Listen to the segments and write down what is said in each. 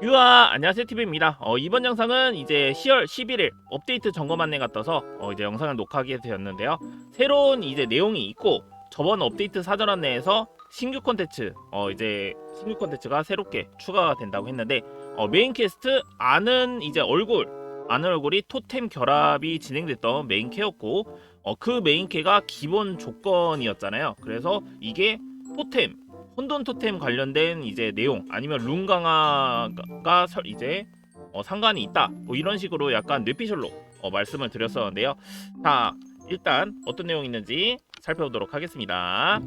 유아 안녕하세요 TV입니다. 어, 이번 영상은 이제 10월 11일 업데이트 점검 안내가 떠서 어, 이제 영상을 녹화하게 되었는데요. 새로운 이제 내용이 있고 저번 업데이트 사전 안내에서 신규 콘텐츠 어, 이제 신규 콘텐츠가 새롭게 추가가 된다고 했는데 어, 메인 퀘스트 아는 이제 얼굴 아는 얼굴이 토템 결합이 진행됐던 메인 캐였고 어, 그 메인 캐가 기본 조건이었잖아요. 그래서 이게 토템 혼돈 토템 관련된 이제 내용 아니면 룬 강화가 설- 이제 어, 상관이 있다 뭐 이런 식으로 약간 뇌피셜로 어, 말씀을 드렸었는데요. 자 일단 어떤 내용이 있는지 살펴보도록 하겠습니다.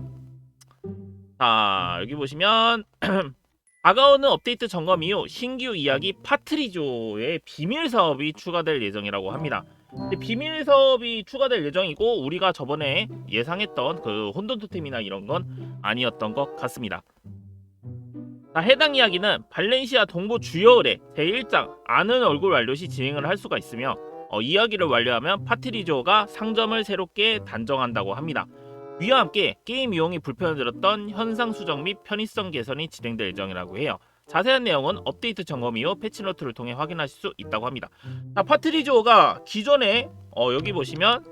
자 여기 보시면 다가오는 업데이트 점검 이후 신규 이야기 파트리조의 비밀 사업이 추가될 예정이라고 합니다. 비밀 사업이 추가될 예정이고 우리가 저번에 예상했던 그 혼돈 토템이나 이런 건 아니었던 것 같습니다. 자, 해당 이야기는 발렌시아 동부 주요 의뢰 제1장 아는 얼굴 완료 시 진행을 할 수가 있으며 어, 이야기를 완료하면 파트리조가 상점을 새롭게 단정한다고 합니다. 위와 함께 게임 이용이 불편을 들었던 현상 수정 및 편의성 개선이 진행될 예정이라고 해요. 자세한 내용은 업데이트 점검 이후 패치노트를 통해 확인하실 수 있다고 합니다. 자, 파트리조가 기존에 어, 여기 보시면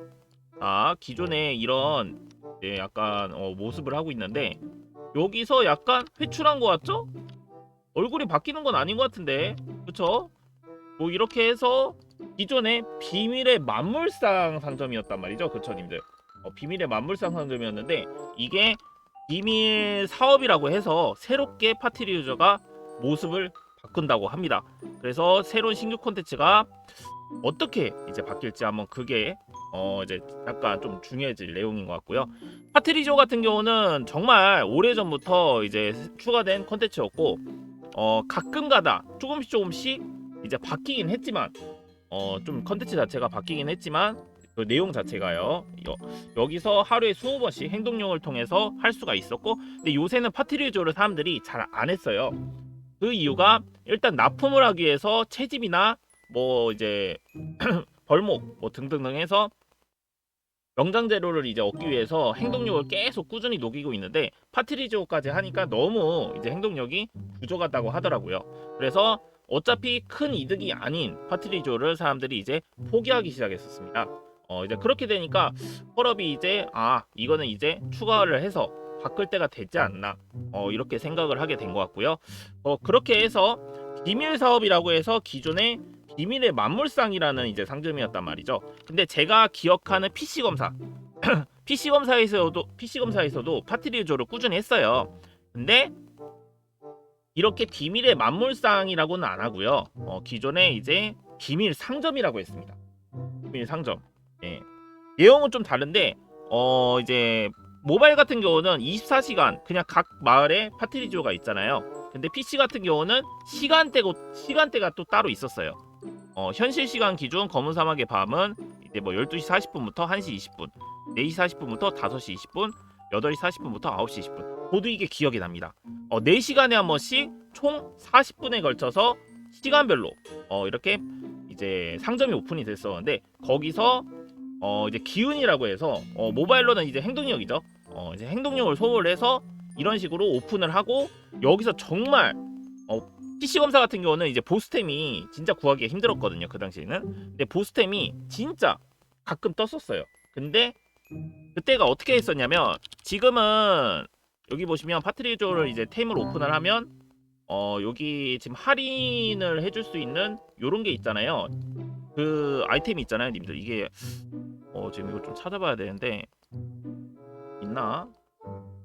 아 기존에 이런 예, 약간 어, 모습을 하고 있는데 여기서 약간 회출한 것 같죠? 얼굴이 바뀌는 건 아닌 것 같은데 그쵸? 뭐 이렇게 해서 기존에 비밀의 만물상 상점이었단 말이죠 그쵸 님들 어, 비밀의 만물상 상점이었는데 이게 비밀 사업이라고 해서 새롭게 파티 유저가 모습을 바꾼다고 합니다 그래서 새로운 신규 콘텐츠가 어떻게 이제 바뀔지 한번 그게 어 이제 약간 좀 중요해질 내용인 것 같고요. 파트리조 같은 경우는 정말 오래 전부터 이제 추가된 컨텐츠였고 어 가끔가다 조금씩 조금씩 이제 바뀌긴 했지만 어좀 컨텐츠 자체가 바뀌긴 했지만 그 내용 자체가요. 여, 여기서 하루에 20번씩 행동용을 통해서 할 수가 있었고 근데 요새는 파트리조를 사람들이 잘 안 했어요. 그 이유가 일단 납품을 하기 위해서 채집이나 뭐 이제 벌목 뭐 등등등 해서 명장 재료를 이제 얻기 위해서 행동력을 계속 꾸준히 녹이고 있는데 파트리지오까지 하니까 너무 이제 행동력이 부족하다고 하더라고요. 그래서 어차피 큰 이득이 아닌 파트리지오를 사람들이 이제 포기하기 시작했었습니다. 어 이제 그렇게 되니까 펄업이 이제 아 이거는 이제 추가를 해서 바꿀 때가 되지 않나 어 이렇게 생각을 하게 된 것 같고요. 어 그렇게 해서 비밀 사업이라고 해서 기존에 비밀의 만물상이라는 이제 상점이었단 말이죠. 근데 제가 기억하는 PC 검사, PC 검사에서도 PC 검사에서도 파트리조를 꾸준히 했어요. 근데 이렇게 비밀의 만물상이라고는 안 하고요. 어, 기존에 이제 비밀 상점이라고 했습니다. 비밀 상점. 예. 내용은 좀 다른데 어 이제 모바일 같은 경우는 24시간 그냥 각 마을에 파트리조가 있잖아요. 근데 PC 같은 경우는 시간대고 시간대가 또 따로 있었어요. 어, 현실 시간 기준 검은 사막의 밤은 이제 뭐 12시 40분부터 1시 20분, 4시 40분부터 5시 20분, 8시 40분부터 9시 20분. 모두 이게 기억이 납니다. 어, 4시간에 한 번씩 총 40분에 걸쳐서 시간별로 어, 이렇게 이제 상점이 오픈이 됐었는데 거기서 어, 이제 기운이라고 해서 어, 모바일로는 이제 행동력이죠. 어, 이제 행동력을 소모를 해서 이런 식으로 오픈을 하고 여기서 정말 어, PC 검사 같은 경우는 이제 보스템이 진짜 구하기가 힘들었거든요 그 당시에는. 근데 보스템이 진짜 가끔 떴었어요. 근데 그때가 어떻게 했었냐면 지금은 여기 보시면 파트리조를 이제 템을 오픈을 하면 어 여기 지금 할인을 해줄 수 있는 요런 게 있잖아요. 그 아이템이 있잖아요 님들. 이게 어 지금 이거 좀 찾아봐야 되는데 있나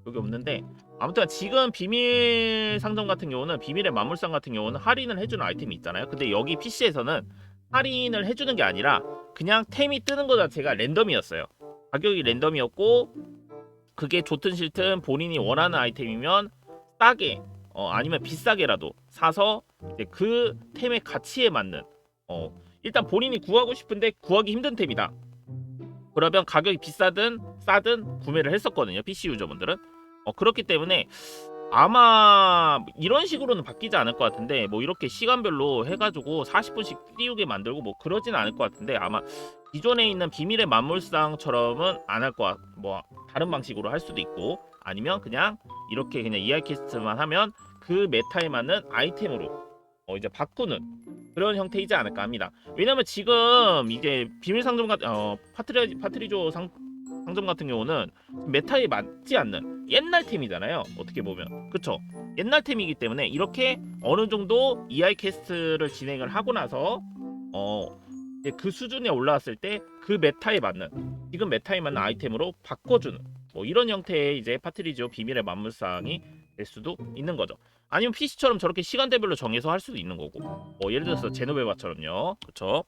여기 없는데 아무튼 지금 비밀 상점 같은 경우는 비밀의 만물상 같은 경우는 할인을 해주는 아이템이 있잖아요. 근데 여기 PC에서는 할인을 해주는 게 아니라 그냥 템이 뜨는 것 자체가 랜덤이었어요. 가격이 랜덤이었고 그게 좋든 싫든 본인이 원하는 아이템이면 싸게 어, 아니면 비싸게라도 사서 그 템의 가치에 맞는 어, 일단 본인이 구하고 싶은데 구하기 힘든 템이다. 그러면 가격이 비싸든 싸든 구매를 했었거든요. PC 유저분들은. 어, 그렇기 때문에 아마 이런 식으로는 바뀌지 않을 것 같은데 뭐 이렇게 시간별로 해가지고 40분씩 띄우게 만들고 뭐 그러진 않을 것 같은데 아마 기존에 있는 비밀의 만물상처럼은 안 할 것 같, 뭐 다른 방식으로 할 수도 있고 아니면 그냥 이렇게 그냥 ER 캐스트만 하면 그 메타에 맞는 아이템으로 어, 이제 바꾸는 그런 형태이지 않을까 합니다. 왜냐면 지금 이제 비밀 상점 같은 어, 파트리 파트리조 상, 상점 같은 경우는 메타에 맞지 않는 옛날 템이잖아요. 어떻게 보면 그쵸? 옛날 템이기 때문에 이렇게 어느 정도 EI 캐스트를 진행을 하고 나서 어 그 수준에 올라왔을 때 그 메타에 맞는 지금 메타에 맞는 아이템으로 바꿔주는 뭐 이런 형태의 이제 파트리지오 비밀의 만물상이 될 수도 있는 거죠. 아니면 PC처럼 저렇게 시간대별로 정해서 할 수도 있는 거고. 뭐 예를 들어서 제노베바처럼요. 그렇죠?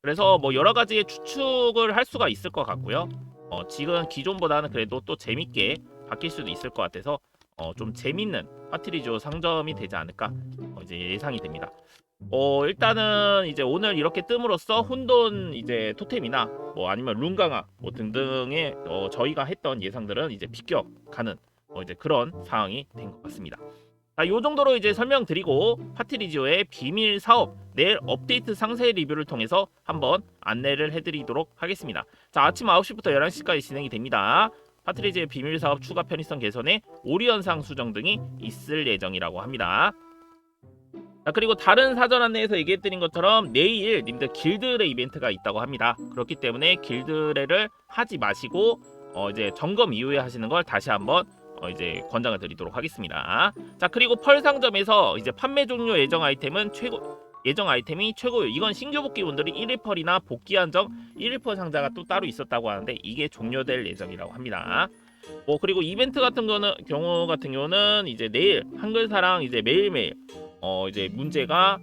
그래서 뭐 여러 가지의 추측을 할 수가 있을 것 같고요. 어, 지금 기존보다는 그래도 또 재밌게 바뀔 수도 있을 것 같아서 어, 좀 재밌는 파트리지오 상점이 되지 않을까 어, 이제 예상이 됩니다. 어 일단은 이제 오늘 이렇게 뜸으로써 혼돈 이제 토템이나 뭐 아니면 룬강화 뭐 등등의 어, 저희가 했던 예상들은 이제 비껴가는 어, 이제 그런 상황이 된 것 같습니다. 자, 요 정도로 이제 설명드리고 파트리지오의 비밀 사업 내일 업데이트 상세 리뷰를 통해서 한번 안내를 해드리도록 하겠습니다. 자, 아침 9시부터 11시까지 진행이 됩니다. 파트리지의 비밀 사업 추가 편의성 개선에 오리언상 수정 등이 있을 예정이라고 합니다. 자, 그리고 다른 사전 안내에서 얘기해드린 것처럼 내일 님들 길드레 이벤트가 있다고 합니다. 그렇기 때문에 길드레를 하지 마시고 어, 이제 점검 이후에 하시는 걸 다시 한번 어, 이제 권장을 드리도록 하겠습니다. 자 그리고 펄 상점에서 이제 판매 종료 예정 아이템은 최고 예정 아이템이 최고요. 이건 신규 복귀분들이 1일 펄이나 복귀 한정 1일 펄 상자가 또 따로 있었다고 하는데 이게 종료될 예정이라고 합니다. 뭐 그리고 이벤트 같은 거는 경우 같은 경우는 이제 내일 한글사랑 이제 매일매일 어 이제 문제가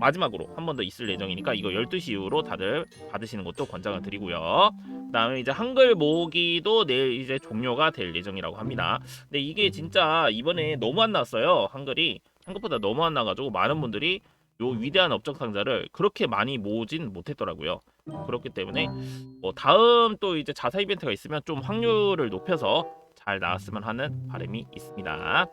마지막으로 한 번 더 있을 예정이니까 이거 12시 이후로 다들 받으시는 것도 권장을 드리고요. 그다음에 이제 한글 모으기도 내일 이제 종료가 될 예정이라고 합니다. 근데 이게 진짜 이번에 너무 안 나왔어요. 한글이 생각보다 너무 안 나가지고 많은 분들이 요 위대한 업적 상자를 그렇게 많이 모으진 못했더라고요. 그렇기 때문에 뭐 다음 또 이제 자사 이벤트가 있으면 좀 확률을 높여서 잘 나왔으면 하는 바람이 있습니다.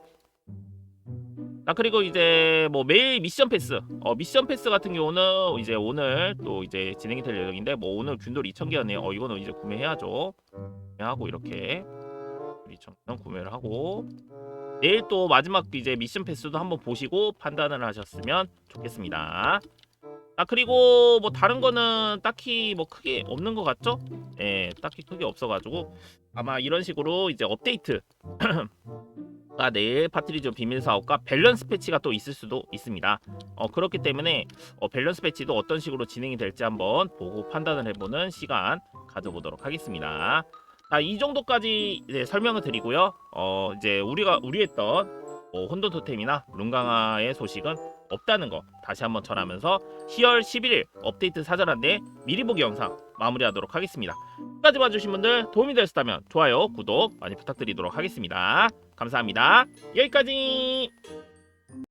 아 그리고 이제 뭐 매일 미션 패스. 어 미션 패스 같은 경우는 이제 오늘 또 이제 진행이 될 예정인데 뭐 오늘 균돌 2,000개였네요 어 이거는 이제 구매해야죠. 구매하고 이렇게 2,000원 구매를 하고 내일 또 마지막 이제 미션 패스도 한번 보시고 판단을 하셨으면 좋겠습니다. 아 그리고 뭐 다른 거는 딱히 뭐 크게 없는 것 같죠? 예 딱히 크게 없어가지고 아마 이런 식으로 이제 업데이트 가 내일 파트리조 비밀 사업과 밸런스 패치가 또 있을 수도 있습니다. 어, 그렇기 때문에 어, 밸런스 패치도 어떤 식으로 진행이 될지 한번 보고 판단을 해보는 시간 가져보도록 하겠습니다. 자, 이 정도까지 이제 설명을 드리고요. 어, 이제 우리가 우리 했던 뭐 혼돈 토템이나 룬강화의 소식은 없다는 거 다시 한번 전하면서 10월 11일 업데이트 사전 안내 미리 보기 영상 마무리하도록 하겠습니다. 끝까지 봐주신 분들 도움이 되셨다면 좋아요, 구독 많이 부탁드리도록 하겠습니다. 감사합니다. 여기까지.